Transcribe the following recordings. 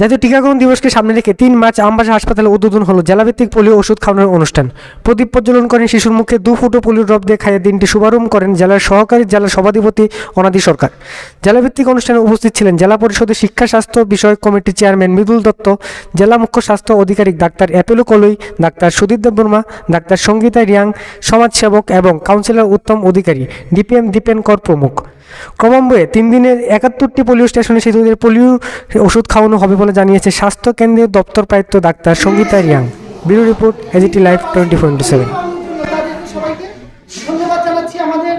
জাতীয় টিকাকরণ দিবসকে সামনে রেখে তিন মার্চ আমবাসা হাসপাতালে উদ্বোধন হলো জেলাভিত্তিক পোলিও ওষুধ খাওয়ানোর অনুষ্ঠান। প্রদীপ প্রজ্বলন করেন শিশুর মুখে দু ফুটো পোলিও ড্রপ দিয়ে খাইয়ে দিনটি শুভারম্ভ করেন জেলার সহকারী জেলা সভাধিপতি অনাদি সরকার। জেলাভিত্তিক অনুষ্ঠানে উপস্থিত ছিলেন জেলা পরিষদের শিক্ষা, স্বাস্থ্য বিষয়ক কমিটির চেয়ারম্যান মৃদুল দত্ত, জেলা মুখ্য স্বাস্থ্য আধিকারিক doctor Apelo Kalai, doctor Sudip Debbarma doctor Sangeeta Reang, সমাজসেবক এবং কাউন্সিলর উত্তম অধিকারী, ডিপিএম দীপেন কর প্রমুখ। ক্রমান্বয়ে তিন দিনের একাত্তরটি পোলিও স্টেশনে শিশুদের পোলিও ওষুধ খাওয়ানো হবে বলে জানিয়েছে স্বাস্থ্য কেন্দ্রের দপ্তর প্রায়িত্ব doctor Sangita Reang. Bureau report, AGT live, twenty four into seven. আমাদের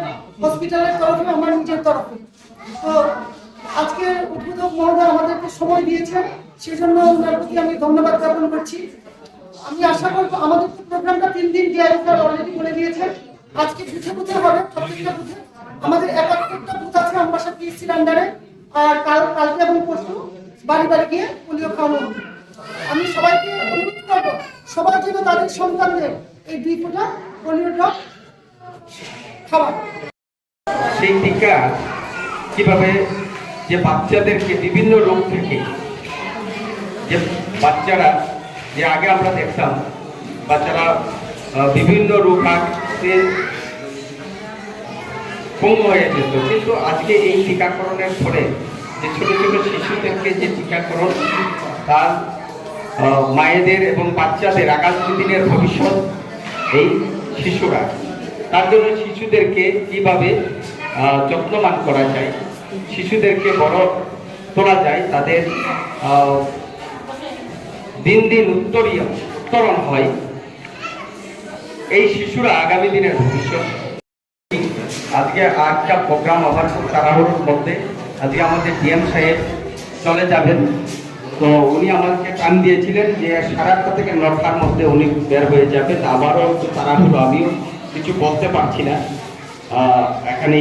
আজকে উদ্বোধক মহোদয় আমাদেরকে সময় দিয়েছেন, সেজন্য ওনার প্রতি আমি ধন্যবাদ জ্ঞাপন করছি। আমি আশা করব আমাদের প্রোগ্রামটা তিন দিন ডিআই স্যার অলরেডি দিয়েছেন আজকে বুথে বুথে হবে প্রত্যেকটা বুথে আমাদের একাত্তরটা বুথ আছে আমার সাথে পিএসসির আন্ডারে আর কাল, কালকে এবং পরশু বাড়ি বাড়ি গিয়ে পোলিও খাওয়ানো হবে। আমি সবাইকে অনুরোধ করব সবাই যেন তাদের সন্তানদের এই দুই ফোঁটা পোলিও ড্রপ খাওয়ায় সেই টিকা কীভাবে যে বাচ্চাদেরকে, বিভিন্ন রোগ থেকে যে বাচ্চারা, যে আগে আমরা দেখতাম, বাচ্চারা বিভিন্ন রোগ আগতে কম হয়ে যেত কিন্তু আজকে এই টিকাকরণের ফলে যে ছোট ছোট শিশুদেরকে যে টিকাকরণ, তার মায়েদের এবং বাচ্চাদের আগামী দিনের ভবিষ্যৎ, এই শিশুরা, তার জন্য শিশুদেরকে কীভাবে যত্নবান করা যায়, শিশুদেরকে বড় তোলা যায়, তাদের দিন দিন উত্তরীয় উত্তরণ হয়, এই শিশুরা আগামী দিনের ভবিষ্যৎ। আজকে আটটা প্রোগ্রাম আবার খুব তাড়াহুড়োর মধ্যে আজকে আমাদের ডিএম সাহেব চলে যাবেন। তো উনি আমাকে টান দিয়েছিলেন যে সাড়ে থেকে নটার মধ্যে উনি বের হয়ে যাবেন। আবারও একটু তাড়াহুড়ো, আমিও কিছু বলতে পারছি না। এখানেই